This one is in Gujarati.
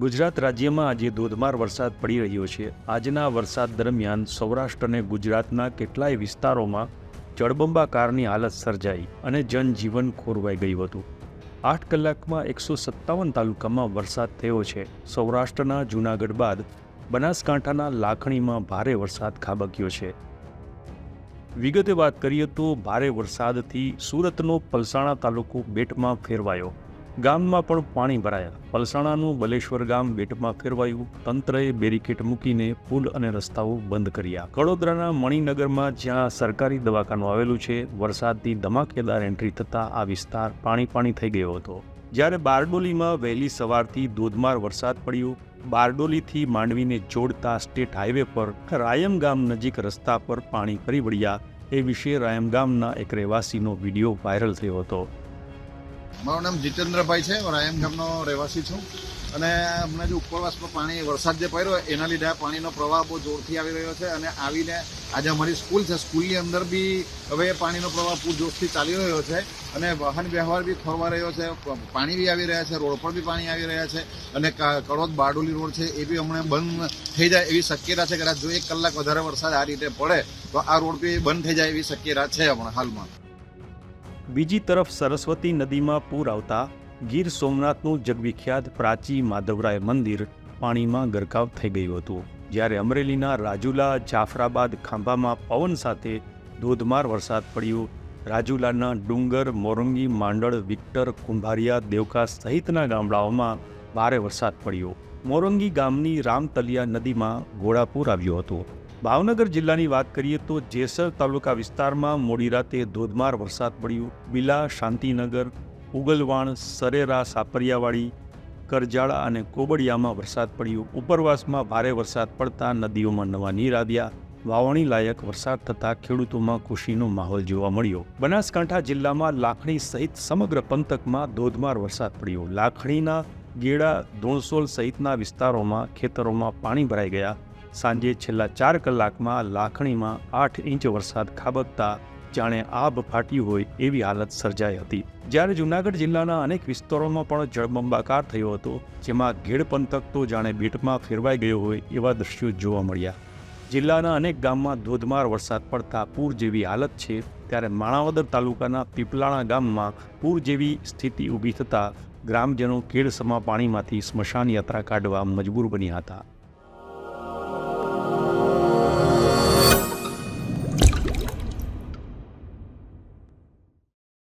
ગુજરાત રાજ્યમાં આજે ધોધમાર વરસાદ પડી રહ્યો છે. આજના વરસાદ દરમિયાન સૌરાષ્ટ્ર અને ગુજરાતના કેટલાય વિસ્તારોમાં જળબંબાકારની હાલત સર્જાઈ અને જનજીવન ખોરવાઈ ગયું હતું. આઠ કલાકમાં એકસો સત્તાવન તાલુકામાં વરસાદ થયો છે. સૌરાષ્ટ્રના જૂનાગઢ બાદ બનાસકાંઠાના લાખણીમાં ભારે વરસાદ ખાબક્યો છે. વિગતે વાત કરીએ તો ભારે વરસાદથી સુરતનો પલસાણા તાલુકો બેટમાં ફેરવાયો. ગામમાં પણ પાણી ભરાયા. પલસાણાનું બલેશ્વર ગામ બેટમાં ફેરવાયું. તંત્રએ બેરિકેટ મૂકીને પુલ અને રસ્તાઓ બંધ કર્યા. વડોદરાના મણિનગરમાં જ્યાં સરકારી દવાખાનું આવેલું છે, વરસાદથી ધમાકેદાર એન્ટ્રી થતાં આ વિસ્તાર પાણી પાણી થઈ ગયો હતો. જ્યારે બારડોલીમાં વહેલી સવારથી ધોધમાર વરસાદ પડ્યો, બારડોલીથી માંડવીને જોડતા સ્ટેટ હાઈવે પર રાયમ ગામ નજીક રસ્તા પર પાણી ફરી વળ્યા. એ વિશે રાયમ ગામના એક રહેવાસીનો વીડિયો વાયરલ થયો હતો. મારું નામ જીતેન્દ્રભાઈ છે રાયમ ગામનો રહેવાસી છું. અને હમણાં જે ઉપરવાસમાં પાણી, વરસાદ જે પડ્યો એના લીધે પાણીનો પ્રવાહ બહુ જોરથી આવી રહ્યો છે અને આવીને આજે અમારી સ્કૂલ છે. સ્કૂલની અંદર બી હવે પાણીનો પ્રવાહ પૂરજોશથી ચાલી રહ્યો છે અને વાહન વ્યવહાર બી ખોરવા રહ્યો છે. પાણી બી આવી રહ્યા છે, રોડ પર બી પાણી આવી રહ્યા છે અને કડોદ બારડોલી રોડ છે એ બી હમણાં બંધ થઈ જાય એવી શક્યતા છે. કદાચ જો એક કલાક વધારે વરસાદ આ રીતે પડે, તો આ રોડ બી બંધ થઈ જાય એવી શક્યતા છે હમણાં હાલમાં. બીજી તરફ સરસ્વતી નદીમાં પૂર આવતા ગીર સોમનાથનું જગવિખ્યાત પ્રાચી માધવરાય મંદિર પાણીમાં ગરકાવ થઈ ગયું હતું. જ્યારે અમરેલીના રાજુલા જાફરાબાદ ખાંભામાં પવન સાથે ધોધમાર વરસાદ પડ્યો. રાજુલાના ડુંગર, મોરંગી માંડળ, વિક્ટર, કુંભારિયા, દેવકા સહિતના ગામડાઓમાં ભારે વરસાદ પડ્યો. મોરંગી ગામની રામતલિયા નદીમાં ઘોડાપૂર આવ્યું હતું. ભાવનગર જિલ્લાની વાત કરીએ તો જેસર તાલુકા વિસ્તારમાં મોડી રાતે ધોધમાર વરસાદ પડ્યો. બિલા, શાંતિનગર, ઉગલવાણ, સરેરા, સાપરિયાવાડી, કરજાળા અને કોબડિયામાં વરસાદ પડ્યો. ઉપરવાસમાં ભારે વરસાદ પડતા નદીઓમાં નવા નીર આવ્યા. વાવણી લાયક વરસાદ થતાં ખેડૂતોમાં ખુશીનો માહોલ જોવા મળ્યો. બનાસકાંઠા જિલ્લામાં લાખણી સહિત સમગ્ર પંથકમાં ધોધમાર વરસાદ પડ્યો. લાખણીના ગેડા, ધોણસોલ સહિતના વિસ્તારોમાં ખેતરોમાં પાણી ભરાઈ ગયા. સાંજે છેલ્લા ચાર કલાકમાં લાખણીમાં આઠ ઇંચ વરસાદ ખાબકતા જાણે આભ ફાટ્યું હોય એવી હાલત સર્જાઈ હતી. જ્યારે જૂનાગઢ જિલ્લાના અનેક વિસ્તારોમાં પણ જળબંબાકાર થયો હતો, જેમાં ઘેડ પંથક તો જાણે બેટમાં ફેરવાઈ ગયો હોય એવા દ્રશ્યો જોવા મળ્યા. જિલ્લાના અનેક ગામમાં ધોધમાર વરસાદ પડતા પૂર જેવી હાલત છે, ત્યારે માણાવદર તાલુકાના પીપલાણા ગામમાં પૂર જેવી સ્થિતિ ઊભી થતાં ગ્રામજનો કેળસમા પાણીમાંથી સ્મશાન યાત્રા કાઢવા મજબૂર બન્યા હતા.